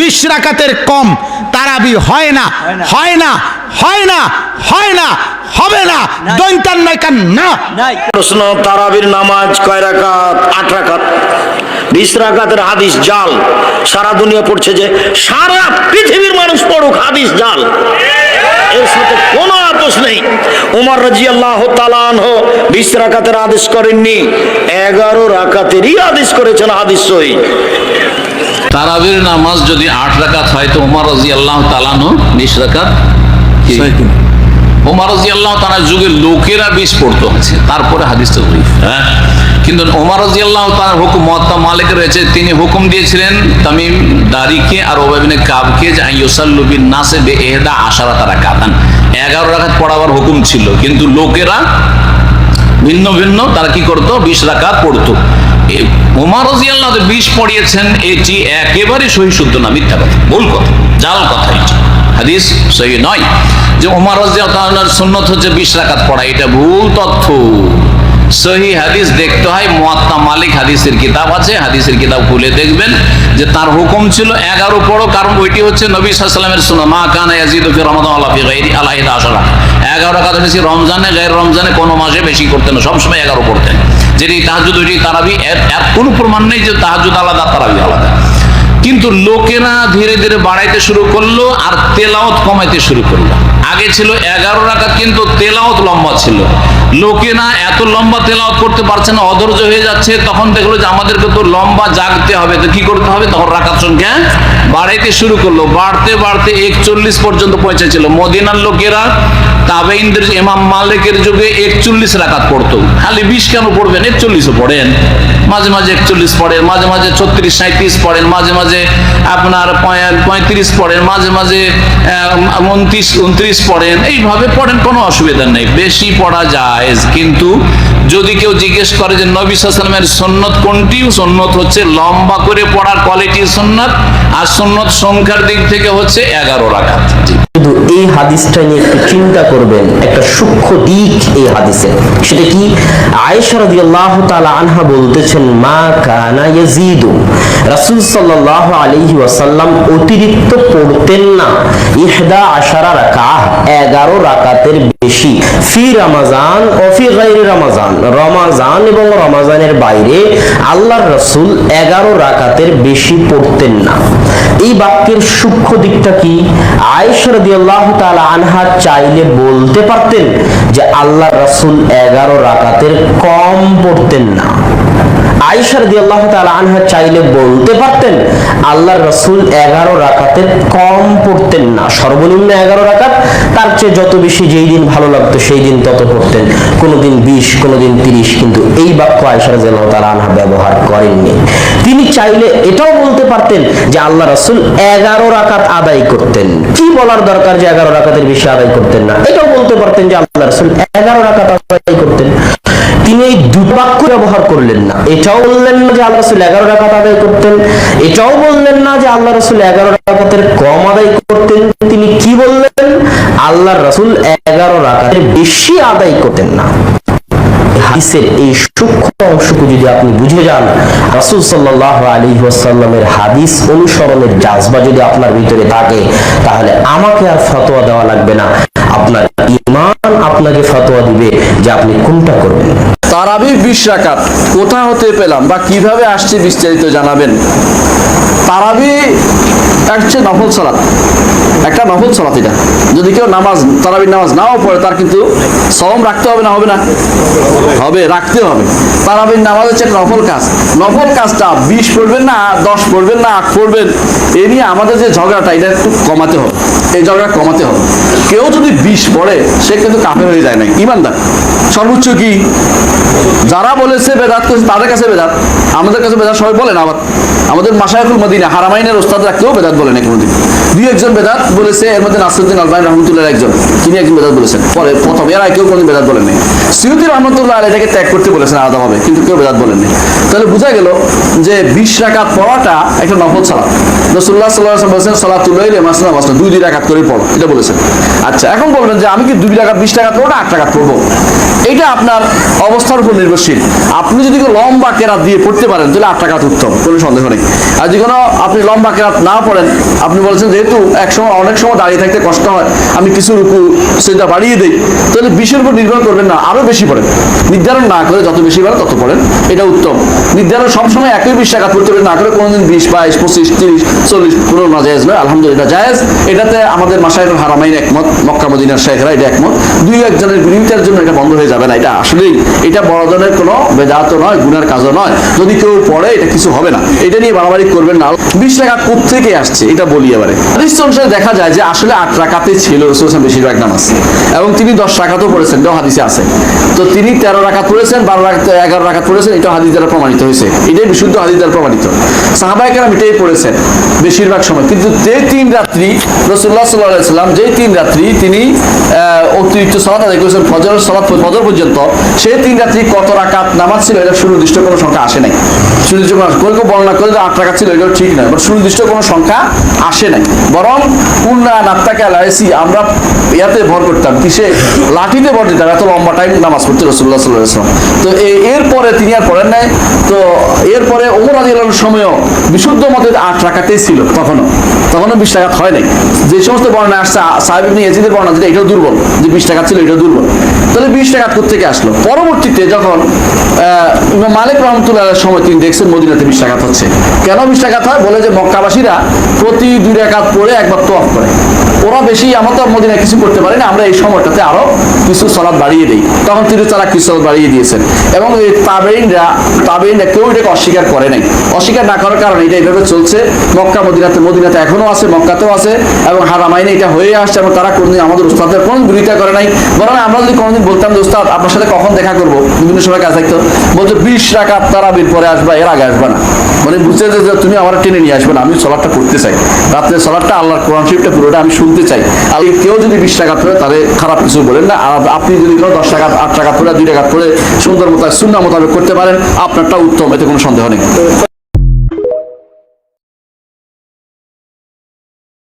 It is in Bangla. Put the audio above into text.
বিশ রাকাতের কম তারাবি হয় না হয় না। হয় না হয় না হবে না। দৈন্তান নাইকান না। প্রশ্ন তারাবির নামাজ কয় রাকাত? আট রাকাত। বিশ রাকাতের হাদিস জাল। সারা দুনিয়া পড়ছে যে সারা পৃথিবীর মানুষ পড়ুক হাদিস জাল। এর সাথে কোনো আপোষ নেই। উমর রাজি আল্লাহ তালান বিশ রাকাতের আদেশ করেননি। এগারো রাকাতেরই আদেশ করেছেন হাদিস সহি। তারাবির নামাজ যদি আট রাকাত হয় তো উমর রাজি আল্লাহ তালানো বিশ রাকাত কি? রাজি আল্লাহ তালার যুগের লোকেরা বিষ পড়তো। আছে তারপরে হাদিসটা জয়ীফ। হ্যাঁ? কিন্তু ওমর রাজি আল্লাহ তালার হুকুম মহাত্মা মালিক রয়েছে তিনি হুকুম দিয়েছিলেন তামিম দারিকে আর ওবাবিনে কাবকে যে ইউসাল্লুবিন নাসে বে এহদা আশারা তারা কাতান এগারো রাখাত পড়াবার হুকুম ছিল। কিন্তু লোকেরা ভিন্ন ভিন্ন তারা কি করতো? বিশ রাকাত পড়তো। ওমর রাজিয়াল্লাহ বিষ পড়িয়েছেন, এটি একেবারে সহি শুদ্ধ না, মিথ্যা কথা, ভুল কথা, জাল কথা এটি। হাদিস সহি নয় যে ওমর রাজিয়াল্লাহর সুন্নত হচ্ছে বিশ রাকাত পড়া, এটা ভুল তথ্য। সহি হাদিস দেখতে হয়, মুয়াত্তা মালিক হাদিসের কিতাব আছে, হাদিসের কিতাব খুলে দেখবেন যে তার হুকুম ছিল এগারো পড়ো, কারণ ওইটি হচ্ছে নবী সাল্লামের সুন্না মা কানা ইয়াজিদু ফি রমাদান আলা ফি গায়রি আলাইহি এগারো রাকাত বেশি রমজানে, গায়ের রমজানে কোনো মাসে বেশি করতেন না, সবসময় এগারো পড়তেন। যেটি তাহাজুদ ওইটি তারাবি, এর কোনো প্রমাণ নেই যে তাহাজুদ আলাদা, তারাবি আলাদা। কিন্তু লোকেরা ধীরে ধীরে বাড়াইতে শুরু করল আর তেলাওত কমাইতে শুরু করল। আগে ছিল এগারো রাকাত, কিন্তু তেলাওত লম্বা ছিল। লোকেরা এত লম্বা তেলাওয়াত করতে পারছে না, অধৈর্য হয়ে যাচ্ছে, তখন দেখল যে আমাদেরকে তো লম্বা জাগতে হবে। তো কি করতে হবে? তখন রাকাত সংখ্যা বাড়াইতে শুরু করল। বাড়তে বাড়তে একচল্লিশ পর্যন্ত পৌঁছেছিল। মদিনার লোকেরা তাবেইনদের ইমাম মালিকের যুগে একচল্লিশ রাকাত পড়তো। খালি বিশ কেন পড়বেন? একচল্লিশও পড়েন। মাঝে মাঝে একচল্লিশ পড়েন, মাঝে মাঝে ছত্রিশ সাঁত্রিশ পড়েন, মাঝে মাঝে আপনার পঁয়ত্রিশ পড়েন, মাঝে মাঝে উনত্রিশ উনত্রিশ পড়েন। এইভাবে পড়েন, কোনো অসুবিধা নেই। বেশি পড়া যায় কিন্তু যদি কেউ জিজ্ঞেস করে যে নবী সালামের সন্ন্যত কোনটি সন্ন্যত হচ্ছে লম্বা করে পড়ার কোয়ালিটি সন্ন্যত আর সন্ন্যত সংখ্যার দিক থেকে হচ্ছে এগারো রাখাত শুধু এই হাদিসটা নিয়ে একটু চিন্তা করবেন, একটা সূক্ষ্ম দিক এই হাদিসে। সেটা কি? আয়েশা রাদিয়াল্লাহু তাআলা আনহা বলতেছেন, মা কানা ইয়াজিদু। রাসূল সাল্লাল্লাহু আলাইহি ওয়াসাল্লাম অতিরিক্ত পড়তেন না। ইহদা আশারা রাকাহ 11 রাকাতের বেশি। ফি রমাজান ও ফি গায়রি রমাজান রমাজান এবং রমাজানের বাইরে আল্লাহর রাসূল 11 রাকাতের বেশি পড়তেন না। এই বাক্যের সূক্ষ্ম দিকটা কি? আয়েশা রাদিয়াল্লাহু তাআলা আনহা চাইলে বলতে পারতেন যে আল্লাহ রাসূল 11 রাকাতের কম পড়তেন না। আয়েশা রাদিয়াল্লাহু তাআলা আনহা চাইলে বলতে পারতেন, আল্লাহর রাসূল 11 রাকাতের কম পড়তেন না। সর্বনিম্ন 11 রাকাত, তার চেয়ে যত বেশি যেই দিন ভালো লাগতো, সেই দিন তত পড়তেন। কোনোদিন 20 কোনোদিন 30 কিন্তু এই বাক্য আয়েশা রাদিয়াল্লাহু তাআলা আনহা ব্যবহার করেননি। তিনি চাইলে এটাও বলতে পারতেন যে আল্লাহ রসুল এগারো রাকাত আদায় করতেন। কি বলার দরকার যে 11 রাকাতের বেশি আদায় করতেন না? এটাও বলতে পারতেন যে আল্লাহ রাসূল 11 রাকাত আদায় করতেন তিনি এই দুবাক্য ব্যবহার করলেন না। এটাও বললেন না যে আল্লাহ রসুল এগারো রাকাত আদায় করতেন। এটাও বললেন না যে আল্লাহ রসুল এগারো রাকাতের কম আদায় করতেন। তিনি কি বললেন? আল্লাহ রসুল এগারো রাকাতের বেশি আদায় করতেন না। হাদিসের এই সূক্ষ্ম অংশকে যদি আপনি বুঝে যান, রাসূল আলাইহি ওয়াসাল্লামের হাদিস অনুসরণের জাজবা যদি আপনার ভিতরে থাকে, তাহলে আমাকে আর ফতোয়া দেওয়া লাগবে না। আপনার ঈমান আপনাকে ফতোয়া দিবে যে আপনি কোনটা করবেন। তারাবি বিশ রাকাত। কোথা হতে পেলাম বা কীভাবে আসছে বিস্তারিত জানাবেন? তারাবি হচ্ছে নফল সালাত। একটা নফল সালাত এটা। যদি কেউ নামাজ, তারাবির নামাজ নাও পড়ে, তার কিন্তু সম রাখতে হবে না হবে না? হবে, রাখতে হবে। তারাবির নামাজ হচ্ছে নফল কাজ। নফল কাজটা বিশ পড়বেন না, দশ পড়বেন না, আট পড়বেন, এ নিয়ে আমাদের যে ঝগড়াটা, এটা একটু কমাতে হবে। এই ঝগড়া কমাতে হবে। কেউ যদি বিষ পড়ে, সে কিন্তু কাফের হয়ে যায় না। ইমানদার। সর্বোচ্চ কি? যারা বলেছে বেদাত করছে, তাদের কাছে বেদাত। আমাদের কাছে বেদাত সবাই বলেন আবার। আমাদের মাসায়কুল মদিনা, হারামাইনের ওস্তাদরা কেউ বেদাত বলে না কোনোদিন। দুই একজন বেদাত বলেছে, এর মধ্যে নাসরুদ্দিন আলবাই রহমতুল্লাহ একজন। তিনি একজন বেদাত বলেছেন। পরে প্রথম এরা কেউ কোনো বেদাত বলেননি সিউদ্দি রহমতুল্লাহ আলী এটাকে ত্যাগ করতে বলেছেন আলাদাভাবে কিন্তু কেউ বেদাত বলেননি তাহলে বোঝা গেল যে বিশ রাকাত পড়াটা একটা নফল সালাত। রসুল্লাহ সাল্লাহ বলেছেন সালাত তুলাইলে মাসনা মাসনা, দুই দুই রাকাত করে পড়ো, এটা বলেছেন। আচ্ছা এখন বলবেন যে আমি কি দুই টাকা বিশ টাকা পড়ব না, আট টাকা পড়ব? এটা আপনার অবস্থার উপর নির্ভরশীল আপনি যদি কোনো লম্বা কেরাত দিয়ে পড়তে পারেন, তাহলে আট টাকা উত্তম, কোনো সন্দেহ নেই। আর যদি কোনো আপনি লম্বা কেরাত না পড়েন, আপনি বলছেন যেহেতু এক সময়, অনেক সময় দাঁড়িয়ে থাকতে কষ্ট হয়, আমি কিছু রুকু সেটা বাড়িয়ে দিই, তাহলে বিশের উপর নির্ভর করবেন না, আরও বেশি পড়েন। নির্ধারণ না করে যত বেশি পারেন তত পড়েন, এটা উত্তম। নির্ধারণ সবসময় একই বিশ টাকা পড়তে হবে, না করে কোনোদিন বিশ, বাইশ, পঁচিশ, তিরিশ, চল্লিশ কোনো না জায়েজ নয়, আলহামদুলিল্লাহ জায়েজ। এটাতে আমাদের মাসায় হারামাইন একমত, মক্কা মদিনার শেখরা এটা একমত। দুই একজনের বিরোধিতার জন্য এটা বন্ধ হয়ে যাবে না, এটা আসলেই, এটা বড় ধরনের কোনো বেদাত নয় কাজও নয়। যদি কেউ পড়ে, এটা কিছু হবে না। এটা নিয়ে বাড়াবাড়ি করবেন না। বিশ টাকা আসছে? এটা বলি এবারে। হাদিস অনুসারে দেখা যায় যে আসলে আট ছিল রসুল বেশিরভাগ নামাজ। এবং তিনি দশ পড়েছেন। এটাও হাদিসে আছে। তো তিনি তেরো পড়েছেন, বারো এগারো পড়েছেন। হাদিস দ্বারা প্রমাণিত হয়েছে। এটাই বিশুদ্ধ হাদিস দ্বারা প্রমাণিত। এটাই পড়েছেন বেশিরভাগ সময়। কিন্তু যে তিন রাত্রি রসুল্লাহ সাল্লাহ সাল্লাম, যে তিন রাত্রি তিনি অতিরিক্ত সালাত আদায় করেছেন ফজর ফজর পর্যন্ত, সেই তিন রাত্রি কত রাকাত নামাজ ছিল, এটা সুনির্দিষ্ট কোনো সংখ্যা আসে নাই। সুনির্দিষ্ট কোনো কেউ কেউ বর্ণনা করে আট টাকা ছিল, এটাও ঠিক নয় বাট সুনির্দিষ্ট কোনো সংখ্যা আসে নাই। বরং কুন্না নাত্তাকে লাইসি আমরা ইয়াতে ভর করতাম, কিসে? লাঠিতে ভর দিতাম, এত লম্বা টাইম নামাজ পড়তে রসুল্লাহ সাল্লাহ সাল্লাম তো এরপরে তিনি আর পড়েন নাই, তো এরপরে ওমর আদি সময়ও বিশুদ্ধ মতে আট রাখাতেই ছিল তখনও। তখনও বিশ টাকা হয় নাই। যে সমস্ত বর্ণনা আসছে সাহেব ইবনে ইয়াজিদের বর্ণনা, যেটা এটাও দুর্বল, যে বিশ টাকা ছিল এটাও দুর্বল। তাহলে বিশ টাকা থেকে আসলো? পরবর্তীতে যখন মালিক রহমতুল্লাহ সময় তিনি দেখছেন মদিনাতে বিশ টাকা হচ্ছে। কেন বিশ টাকা হয়? বলে যে মক্কাবাসীরা প্রতি দুই টাকা পড়ে একবার তো অফ করে। ওরা বেশি আমরা তো মদিনায় কিছু করতে পারি না, আমরা এই সময়টাতে আরও কিছু সলাদ বাড়িয়ে দিই। তখন তিনি তারা কিছু সলাদ বাড়িয়ে দিয়েছেন। এবং এই তাবেইনরা তাবেইনরা কেউ এটাকে অস্বীকার করে নাই। অস্বীকার না করার কারণে এটা এইভাবে চলছে। মক্কা, মদিনাতে মদিনাতে এখনও আছে, মক্কাতেও আছে, এবং হারামাইনে এটা হয়ে আসছে, এবং তারা কোনদিন আমাদের উস্তাদের কোনো বিরোধিতা করে নাই। বরং আমরা যদি কোনোদিন বলতাম যে, উস্তাদ, আপনার সাথে কখন দেখা করব? বিভিন্ন সময় কাজ থাকতো। বলতো, বিশ টাকা তারা বিল পরে আসবা, এর আগে আসবা না। মানে বুঝতে যে তুমি আমার টেনে নিয়ে আসবে না, আমি সলাটটা করতে চাই। রাত্রে সলাটটা আল্লাহর কোরআন শরীফটা পুরোটা আমি শুনতে চাই। আর কেউ যদি বিশ টাকা পড়ে, তাহলে খারাপ কিছু বলেন না। আর আপনি যদি কোনো দশ টাকা আট টাকা পড়ে, দুই টাকা পড়ে, সুন্দর মতো শূন্য মোতাবেক করতে পারেন, আপনারটা উত্তম, এতে কোনো সন্দেহ নেই।